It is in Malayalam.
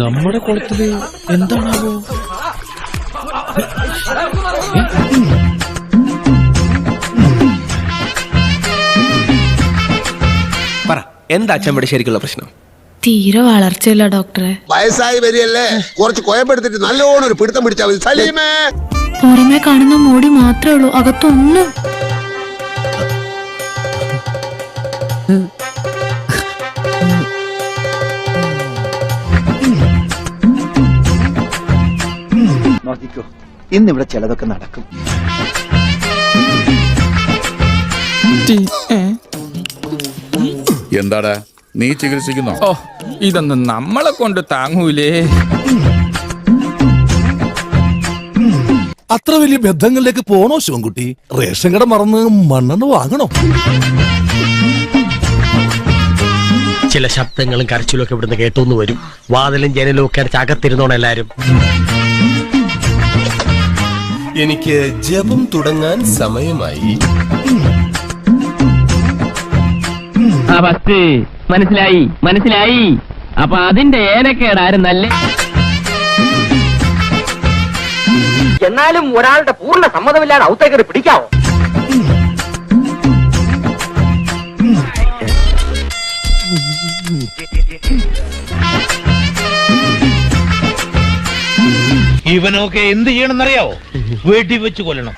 നമ്മുടെ കുളത്തിൽ എന്താണാവോ? പറ എന്താ അച്ഛമ്മയുടെ ശരിക്കുള്ള പ്രശ്നം? തീരെ വളർച്ചയില്ല ഡോക്ടറെ. വയസ്സായി വരികയല്ലേ? കുറച്ച് കോയപ്പെടുത്തിട്ട് നല്ലോണം ഒരു പിടുത്തം പിടിച്ചാൽ പുറമെ കാണുന്ന മോടി മാത്രമേ ഉള്ളൂ അകത്തൊന്നും നോക്കിക്കോ ഇന്നിവിടെ ചിലതൊക്കെ നടക്കും. എന്താടാ? നീ ചികിത്സിക്കുന്നോ? ഓ ഇതൊന്നും നമ്മളെ കൊണ്ട് താങ്ങൂലേ. അത്ര വലിയ ബന്ധങ്ങളിലേക്ക് പോണോ ശിവൻകുട്ടി? റേഷൻ കട മറന്ന് മണ്ണെണ്ണ വാങ്ങണോ? ചില ശബ്ദങ്ങളും കരച്ചിലും ഒക്കെ ഇവിടുന്ന് കേട്ടോന്ന് വരും. വാതിലും ജനലും ഒക്കെ അടച്ച് അകത്തിരുന്നോണം എല്ലാരും. എനിക്ക് ജപം തുടങ്ങാൻ സമയമായി. ആ മനസ്സിലായി? മനസ്സിലായി? അപ്പൊ അതിന്റെ ഏനക്കേടായിരുന്നല്ലേ എന്നാലും ഒരാളുടെ പൂർണ സമ്മതമില്ലാതെ ഔത്തേക്കറി പിടിക്കാവോ? ഇവനൊക്കെ എന്ത് ചെയ്യണമെന്നറിയാവോ? വീട്ടിൽ വെച്ച് കൊല്ലണം.